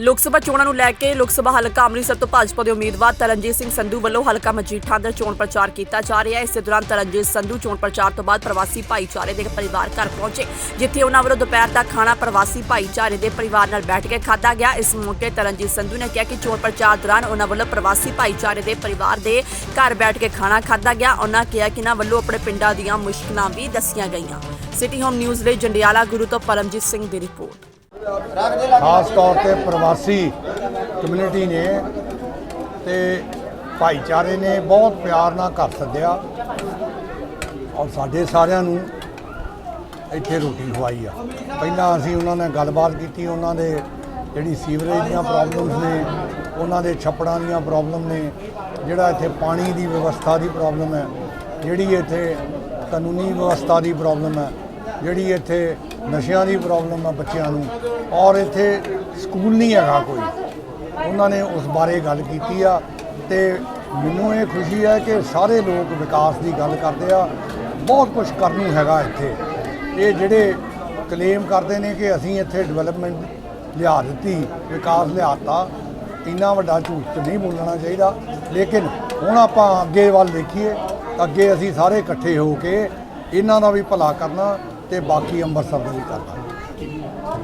ਲੋਕ ਸਭਾ ਚੋਣਾਂ ਨੂੰ ਲੈ ਕੇ ਲੋਕ ਸਭਾ ਹਲਕਾ ਅੰਮ੍ਰਿਤਸਰ ਤੋਂ ਭਾਜਪਾ ਦੇ ਉਮੀਦਵਾਰ ਤਰਨਜੀਤ ਸਿੰਘ ਸੰਧੂ ਵੱਲੋਂ ਹਲਕਾ ਮਜੀਠਾ ਅੰਦਰ ਚੋਣ ਪ੍ਰਚਾਰ ਕੀਤਾ ਜਾ ਰਿਹਾ ਹੈ। ਇਸੇ ਦੌਰਾਨ ਤਰਨਜੀਤ ਸੰਧੂ ਚੋਣ ਪ੍ਰਚਾਰ ਤੋਂ ਬਾਅਦ ਪ੍ਰਵਾਸੀ ਭਾਈਚਾਰੇ ਦੇ ਪਰਿਵਾਰ ਘਰ ਪਹੁੰਚੇ, ਜਿੱਥੇ ਉਹਨਾਂ ਵੱਲੋਂ ਦੁਪਹਿਰ ਦਾ ਖਾਣਾ ਪ੍ਰਵਾਸੀ ਭਾਈਚਾਰੇ ਦੇ ਪਰਿਵਾਰ ਨਾਲ ਬੈਠ ਕੇ ਖਾਧਾ ਗਿਆ। ਇਸ ਮੌਕੇ ਤਰਨਜੀਤ ਸੰਧੂ ਨੇ ਕਿਹਾ ਕਿ ਚੋਣ ਪ੍ਰਚਾਰ ਦੌਰਾਨ ਉਹਨਾਂ ਵੱਲੋਂ ਪ੍ਰਵਾਸੀ ਭਾਈਚਾਰੇ ਦੇ ਪਰਿਵਾਰ ਦੇ ਘਰ ਬੈਠ ਕੇ ਖਾਣਾ ਖਾਧਾ ਗਿਆ। ਉਹਨਾਂ ਕਿਹਾ ਕਿ ਇਹਨਾਂ ਵੱਲੋਂ ਆਪਣੇ ਪਿੰਡਾਂ ਦੀਆਂ ਮੁਸ਼ਕਲਾਂ ਵੀ ਦੱਸੀਆਂ ਗਈਆਂ। ਸਿਟੀ ਹੋਮ ਨਿਊਜ਼ ਲਈ ਜੰਡਿਆਲਾ ਗੁਰੂ ਤੋਂ ਪਰਮਜੀਤ ਸਿੰਘ ਦੀ ਰਿਪੋਰਟ। ਖਾਸ ਤੌਰ ਤੇ ਪ੍ਰਵਾਸੀ ਕਮਿਊਨਿਟੀ ਨੇ ਤੇ ਭਾਈਚਾਰੇ ਨੇ ਬਹੁਤ ਪਿਆਰ ਨਾਲ ਘਰ ਸੱਦਿਆ ਔਰ ਸਾਡੇ ਸਾਰਿਆਂ ਨੂੰ ਇੱਥੇ ਰੋਟੀ ਖਵਾਈ ਆ। ਪਹਿਲਾਂ ਅਸੀਂ ਉਹਨਾਂ ਨਾਲ ਗੱਲਬਾਤ ਕੀਤੀ, ਉਹਨਾਂ ਦੇ ਜਿਹੜੀ ਸੀਵਰੇਜ ਦੀਆਂ ਪ੍ਰੋਬਲਮਸ ਨੇ, ਉਹਨਾਂ ਦੇ ਛੱਪੜਾਂ ਦੀਆਂ ਪ੍ਰੋਬਲਮ ਨੇ, ਜਿਹੜਾ ਇੱਥੇ ਪਾਣੀ ਦੀ ਵਿਵਸਥਾ ਦੀ ਪ੍ਰੋਬਲਮ ਹੈ, ਜਿਹੜੀ ਇੱਥੇ ਕਾਨੂੰਨੀ ਵਿਵਸਥਾ ਦੀ ਪ੍ਰੋਬਲਮ ਹੈ, ਜਿਹੜੀ ਇੱਥੇ ਨਸ਼ਿਆਂ ਦੀ ਪ੍ਰੋਬਲਮ ਆ ਬੱਚਿਆਂ ਨੂੰ। ਔਰ ਇੱਥੇ ਸਕੂਲ ਨਹੀਂ ਹੈਗਾ ਕੋਈ। ਉਹਨਾਂ ਨੇ ਉਸ ਬਾਰੇ ਗੱਲ ਕੀਤੀ ਆ ਤੇ ਮੈਨੂੰ ਇਹ ਖੁਸ਼ੀ ਹੈ ਕਿ ਸਾਰੇ ਲੋਕ ਵਿਕਾਸ ਦੀ ਗੱਲ ਕਰਦੇ ਆ। ਬਹੁਤ ਕੁਝ ਕਰਨ ਹੈਗਾ ਇੱਥੇ। ਇਹ ਜਿਹੜੇ ਕਲੇਮ ਕਰਦੇ ਨੇ ਕਿ ਅਸੀਂ ਇੱਥੇ ਡਿਵੈਲਪਮੈਂਟ ਲਿਆ ਦਿੱਤੀ, ਵਿਕਾਸ ਲਿਆਤਾ ਇੰਨਾ ਵੱਡਾ ਝੂਠ ਨਹੀਂ ਬੋਲਣਾ ਚਾਹੀਦਾ। ਲੇਕਿਨ ਹੁਣ ਆਪਾਂ ਅੱਗੇ ਵੱਲ ਦੇਖੀਏ, ਅੱਗੇ ਅਸੀਂ ਸਾਰੇ ਇਕੱਠੇ ਹੋ ਕੇ ਇਹਨਾਂ ਦਾ ਵੀ ਭਲਾ ਕਰਨਾ। ਤੇ ਬਾਕੀ ਅੰਮ੍ਰਿਤਸਰ ਦਾ ਵੀ ਕਰਦਾ।